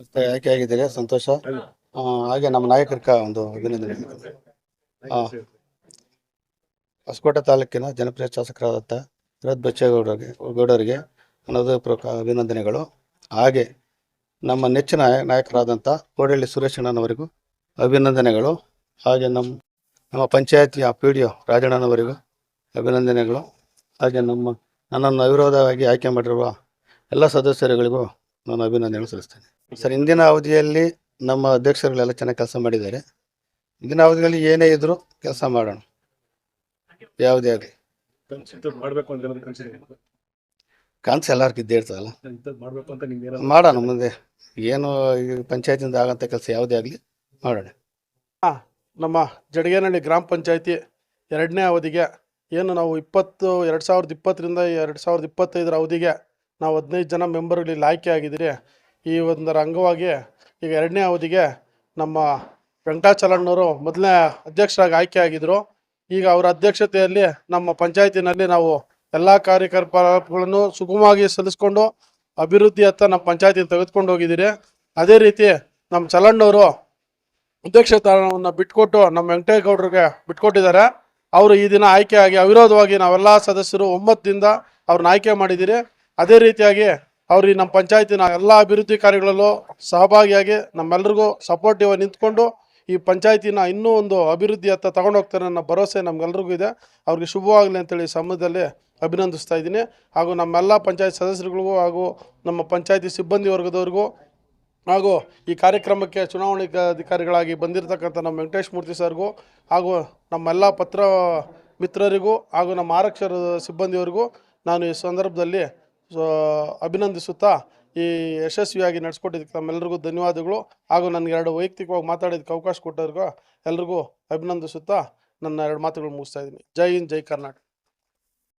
ಮತ್ತೆ ಆಯ್ಕೆ ಆಗಿದ್ದೀರಿ? ಸಂತೋಷ? ಆ, ಹಾಗೆ ನಮ್ಮ ನಾಯಕರ ಒಂದು ಅಭಿನಂದನೆ ಆ, ಹೊಸಕೋಟೆ ತಾಲೂಕಿನ ಜನಪ್ರಿಯ ಶಾಸಕರಾದಂಥ ಶರತ್ ಬಚ್ಚೇಗೌಡರಿಗೆ ಗೌಡರಿಗೆ ಹೃದಯಪೂರ್ವಕ ಅಭಿನಂದನೆಗಳು. ಹಾಗೆ ನಮ್ಮ ನೆಚ್ಚಿನ ನಾಯಕರಾದಂಥ ಕೋಡಳ್ಳಿ ಸುರೇಶ್ ಅಣ್ಣನವರಿಗೂ ಅಭಿನಂದನೆಗಳು. ಹಾಗೆ ನಮ್ಮ ನಮ್ಮ ಪಂಚಾಯತಿಯ ಪಿ ಡಿ ಒ ರಾಜಣ್ಣನವರಿಗೂ ಅಭಿನಂದನೆಗಳು. ಹಾಗೆ ನಮ್ಮ ನನ್ನನ್ನು ಅವಿರೋಧವಾಗಿ ಆಯ್ಕೆ ಮಾಡಿರುವ ಎಲ್ಲ ಸದಸ್ಯರುಗಳಿಗೂ ನಾನು ಅಭಿನಂದನೆಗಳು ಸಲ್ಲಿಸ್ತೇನೆ. ಸರ್ ಇಂದಿನ ಅವಧಿಯಲ್ಲಿ ನಮ್ಮ ಅಧ್ಯಕ್ಷರುಗಳೆಲ್ಲ ಚೆನ್ನಾಗಿ ಕೆಲಸ ಮಾಡಿದ್ದಾರೆ. ಇಂದಿನ ಅವಧಿಯಲ್ಲಿ ಏನೇ ಇದ್ರೂ ಕೆಲಸ ಮಾಡೋಣ. ಯಾವುದೇ ಆಗಲಿ. ಮಾಡ್ಬೇಕು ಅಂತ ಕನಸು ಎಲ್ಲರಿಗೂ ಇದ್ದೇ ಇರ್ತದಲ್ಲ. ಮಾಡಬೇಕು ಮಾಡ್ಬೇಕು ಅಂತ ನಿಮ್ಗೆ ಏನಾದ್ರು ಮಾಡೋಣ ಮುಂದೆ. ಏನು ಈ ಪಂಚಾಯತಿಂದ ಆಗಂಥ ಕೆಲಸ ಯಾವುದೇ ಆಗಲಿ ಮಾಡೋಣ. ನಮ್ಮ ಜಡಗೇನಹಳ್ಳಿ ಗ್ರಾಮ ಪಂಚಾಯತಿ ಎರಡನೇ ಅವಧಿಗೆ ಏನು ನಾವು ಇಪ್ಪತ್ತು ಎರಡು ಸಾವಿರದ ಇಪ್ಪತ್ತರಿಂದ ಎರಡು ಸಾವಿರದ ಇಪ್ಪತ್ತೈದರ ಅವಧಿಗೆ ನಾವು ಹದಿನೈದು ಜನ ಮೆಂಬರ್ಗಳಲ್ಲಿ ಆಯ್ಕೆ ಆಗಿದ್ದೀರಿ. ಈ ಒಂದರ ಅಂಗವಾಗಿ ಈಗ ಎರಡನೇ ಅವಧಿಗೆ ನಮ್ಮ ವೆಂಕಟಾಚಲಣ್ಣವರು ಮೊದಲನೇ ಅಧ್ಯಕ್ಷರಾಗಿ ಆಯ್ಕೆ ಆಗಿದ್ರು. ಈಗ ಅವರ ಅಧ್ಯಕ್ಷತೆಯಲ್ಲಿ ನಮ್ಮ ಪಂಚಾಯತಿನಲ್ಲಿ ನಾವು ಎಲ್ಲ ಕಾರ್ಯಕಲಾಪಗಳನ್ನು ಸುಗಮವಾಗಿ ಸಲ್ಲಿಸ್ಕೊಂಡು ಅಭಿವೃದ್ಧಿಯತ್ತ ನಮ್ಮ ಪಂಚಾಯತಿನ ತೆಗೆದುಕೊಂಡು ಹೋಗಿದ್ದೀರಿ. ಅದೇ ರೀತಿ ನಮ್ಮ ಚಲಣ್ಣವರು ಅಧ್ಯಕ್ಷ ಸ್ಥಾನವನ್ನು ಬಿಟ್ಕೊಟ್ಟು ನಮ್ಮ ವೆಂಕಟೇಗೌಡರಿಗೆ ಬಿಟ್ಕೊಟ್ಟಿದ್ದಾರೆ. ಅವರು ಈ ದಿನ ಆಯ್ಕೆಯಾಗಿ ಅವಿರೋಧವಾಗಿ ನಾವೆಲ್ಲ ಸದಸ್ಯರು ಒಮ್ಮತದಿಂದ ಅವ್ರನ್ನ ಆಯ್ಕೆ ಮಾಡಿದ್ದೀರಿ. ಅದೇ ರೀತಿಯಾಗಿ ಅವ್ರು ನಮ್ಮ ಪಂಚಾಯತಿನ ಎಲ್ಲ ಅಭಿವೃದ್ಧಿ ಕಾರ್ಯಗಳಲ್ಲೂ ಸಹಭಾಗಿಯಾಗಿ ನಮ್ಮೆಲ್ಲರಿಗೂ ಸಪೋರ್ಟಿವ್ ನಿಂತ್ಕೊಂಡು ಈ ಪಂಚಾಯತಿನ ಇನ್ನೂ ಒಂದು ಅಭಿವೃದ್ಧಿಯತ್ತ ತಗೊಂಡು ಹೋಗ್ತಾರೆ ಅನ್ನೋ ಭರವಸೆ ನಮ್ಗೆಲ್ರಿಗೂ ಇದೆ. ಅವ್ರಿಗೆ ಶುಭವಾಗಲಿ ಅಂತೇಳಿ ಸಮಯದಲ್ಲಿ ಅಭಿನಂದಿಸ್ತಾ ಇದ್ದೀನಿ. ಹಾಗೂ ನಮ್ಮೆಲ್ಲ ಪಂಚಾಯತ್ ಸದಸ್ಯರುಗಳಿಗೂ ಹಾಗೂ ನಮ್ಮ ಪಂಚಾಯತಿ ಸಿಬ್ಬಂದಿ ವರ್ಗದವ್ರಿಗೂ ಹಾಗೂ ಈ ಕಾರ್ಯಕ್ರಮಕ್ಕೆ ಚುನಾವಣಾ ಅಧಿಕಾರಿಗಳಾಗಿ ಬಂದಿರತಕ್ಕಂಥ ನಮ್ಮ ವೆಂಕಟೇಶ್ ಮೂರ್ತಿ ಸರ್ಗೂ ಹಾಗೂ ನಮ್ಮೆಲ್ಲ ಪತ್ರ ಮಿತ್ರರಿಗೂ ಹಾಗೂ ನಮ್ಮ ಆರಕ್ಷರ ಸಿಬ್ಬಂದಿಯವರಿಗೂ ನಾನು ಈ ಸಂದರ್ಭದಲ್ಲಿ ಅಭಿನಂದಿಸುತ್ತಾ ಈ ಯಶಸ್ವಿಯಾಗಿ ನಡೆಸ್ಕೊಟ್ಟಿದ್ದಕ್ಕೆ ತಮ್ಮೆಲ್ಲರಿಗೂ ಧನ್ಯವಾದಗಳು. ಹಾಗೂ ನನಗೆ ಎರಡು ವೈಯಕ್ತಿಕವಾಗಿ ಮಾತಾಡೋದಕ್ಕೆ ಅವಕಾಶ ಕೊಟ್ಟವ್ರಿಗೂ ಎಲ್ರಿಗೂ ಅಭಿನಂದಿಸುತ್ತಾ ನನ್ನ ಎರಡು ಮಾತುಗಳು ಮುಗಿಸ್ತಾ ಇದ್ದೀನಿ. ಜೈ ಹಿಂದ್, ಜೈ ಕರ್ನಾಟಕ.